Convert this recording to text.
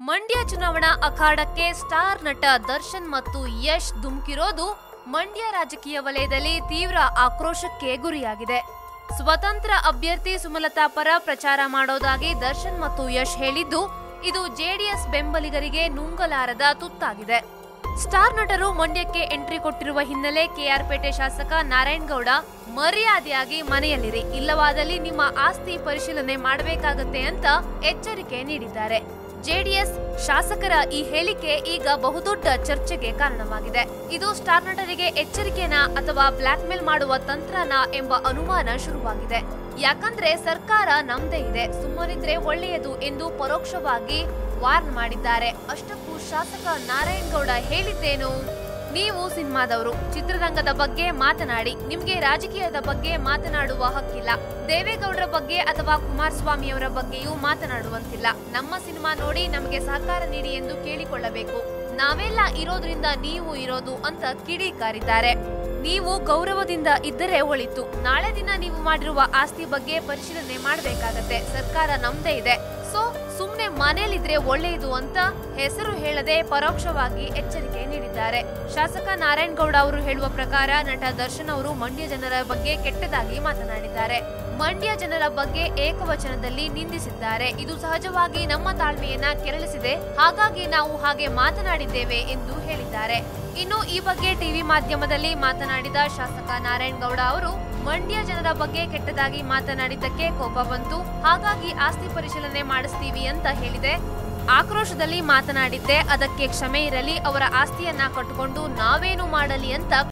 ಮಂಡ್ಯ ಚುನಾವಣಾ ಅಖಾಡಕ್ಕೆ ಸ್ಟಾರ್ ನಟ ದರ್ಶನ್ ಮತ್ತು ಯಶ್ ಧುಮುಕಿರೋದು ಮಂಡ್ಯ ರಾಜಕೀಯ ವಲಯದಲ್ಲಿ ತೀವ್ರ ಆಕ್ರೋಶಕ್ಕೆ ಗುರಿಯಾಗಿದೆ. ಸ್ವತಂತ್ರ ಅಭ್ಯರ್ಥಿ ಸುಮಲತಾ ಪರ ಪ್ರಚಾರ ಮಾಡೋದಾಗಿ ದರ್ಶನ್ ಮತ್ತು ಯಶ್ ಹೇಳಿದ್ದು, ಇದು ಜೆಡಿಎಸ್ ಬೆಂಬಲಿಗರಿಗೆ ನುಂಗಲಾರದ ತುತ್ತಾಗಿದೆ. ಸ್ಟಾರ್ ನಟರು ಮಂಡ್ಯಕ್ಕೆ ಎಂಟ್ರಿ ಕೊಟ್ಟಿರುವ ಹಿನ್ನೆಲೆ ಕೆಆರ್ಪೇಟೆ ಶಾಸಕ ನಾರಾಯಣಗೌಡ, ಮರ್ಯಾದೆಯಾಗಿ ಮನೆಯಲ್ಲಿರಿ, ಇಲ್ಲವಾದಲ್ಲಿ ನಿಮ್ಮ ಆಸ್ತಿ ಪರಿಶೀಲನೆ ಮಾಡಬೇಕಾಗತ್ತೆ ಅಂತ ಎಚ್ಚರಿಕೆ ನೀಡಿದ್ದಾರೆ. ಜೆಡಿಎಸ್ ಶಾಸಕರ ಈ ಹೇಳಿಕೆ ಈಗ ಬಹುದೊಡ್ಡ ಚರ್ಚೆಗೆ ಕಾರಣವಾಗಿದೆ. ಇದು ಸ್ಟಾರ್ ನಟರಿಗೆ ಎಚ್ಚರಿಕೆನಾ ಅಥವಾ ಬ್ಲಾಕ್ ಮೇಲ್ ಮಾಡುವ ತಂತ್ರನ ಎಂಬ ಅನುಮಾನ ಶುರುವಾಗಿದೆ. ಯಾಕಂದ್ರೆ ಸರ್ಕಾರ ನಮ್ದೇ ಇದೆ, ಸುಮ್ಮನಿದ್ರೆ ಒಳ್ಳೆಯದು ಎಂದು ಪರೋಕ್ಷವಾಗಿ ವಾರ್ನ್ ಮಾಡಿದ್ದಾರೆ. ಅಷ್ಟಕ್ಕೂ ಶಾಸಕ ನಾರಾಯಣಗೌಡ ಹೇಳಿದ್ದೇನು? ನೀವು ಸಿನಿಮಾದವರು, ಚಿತ್ರರಂಗದ ಬಗ್ಗೆ ಮಾತನಾಡಿ, ನಿಮ್ಗೆ ರಾಜಕೀಯದ ಬಗ್ಗೆ ಮಾತನಾಡುವ ಹಕ್ಕಿಲ್ಲ. ದೇವೇಗೌಡರ ಬಗ್ಗೆ ಅಥವಾ ಕುಮಾರಸ್ವಾಮಿಯವರ ಬಗ್ಗೆಯೂ ಮಾತನಾಡುವಂತಿಲ್ಲ. ನಮ್ಮ ಸಿನಿಮಾ ನೋಡಿ ನಮಗೆ ಸಹಕಾರ ನೀಡಿ ಎಂದು ಕೇಳಿಕೊಳ್ಳಬೇಕು. ನಾವೆಲ್ಲ ಇರೋದ್ರಿಂದ ನೀವು ಇರೋದು ಅಂತ ಕಿಡಿಕಾರಿದ್ದಾರೆ. ನೀವು ಗೌರವದಿಂದ ಇದ್ದರೆ ಒಳಿತು. ನಾಳೆ ದಿನ ನೀವು ಮಾಡಿರುವ ಆಸ್ತಿ ಬಗ್ಗೆ ಪರಿಶೀಲನೆ ಮಾಡಬೇಕಾಗತ್ತೆ. ಸರ್ಕಾರ ನಮ್ದೇ ಇದೆ. ಸೊ ಸುಮ್ನೆ ಮನೇಲಿದ್ರೆ ಒಳ್ಳೆಯದು ಅಂತ ಹೆಸರು ಹೇಳದೆ ಪರೋಕ್ಷವಾಗಿ ಎಚ್ಚರಿಕೆ ನೀಡಿದ್ದಾರೆ. ಶಾಸಕ ನಾರಾಯಣಗೌಡ ಅವರು ಹೇಳುವ ಪ್ರಕಾರ ನಟ ದರ್ಶನ್ ಅವರು ಮಂಡ್ಯ ಜನರ ಬಗ್ಗೆ ಕೆಟ್ಟದಾಗಿ ಮಾತನಾಡಿದ್ದಾರೆ. ಮಂಡ್ಯ ಜನರ ಬಗ್ಗೆ ಏಕವಚನದಲ್ಲಿ ನಿಂದಿಸಿದ್ದಾರೆ. ಇದು ಸಹಜವಾಗಿ ನಮ್ಮ ತಾಳ್ಮೆಯನ್ನ ಕೆರಳಿಸಿದೆ. ಹಾಗಾಗಿ ನಾವು ಹಾಗೆ ಮಾತನಾಡಿದ್ದೇವೆ ಎಂದು ಹೇಳಿದ್ದಾರೆ. ಇನ್ನು ಈ ಬಗ್ಗೆ ಟಿವಿ ಮಾಧ್ಯಮದಲ್ಲಿ ಮಾತನಾಡಿದ ಶಾಸಕ ನಾರಾಯಣಗೌಡ ಅವರು, ಮಂಡ್ಯ ಜನರ ಬಗ್ಗೆ ಕೆಟ್ಟದಾಗಿ ಮಾತನಾಡಿದ್ದಕ್ಕೆ ಕೋಪ ಬಂತು. ಹಾಗಾಗಿ ಆಸ್ತಿ ಪರಿಶೀಲನೆ ಮಾಡಿಸ್ತೀವಿ ಅಂತ ಹೇಳಿದೆ. ಆಕ್ರೋಶದಲ್ಲಿ ಮಾತನಾಡಿದ್ದೆ. ಅದಕ್ಕೆ ಕ್ಷಮೆ ಇರಲಿ. ಅವರ ಆಸ್ತಿಯನ್ನ ಕಟ್ಟಿಕೊಂಡು ನಾವೇನು ಮಾಡಲಿ ಅಂತ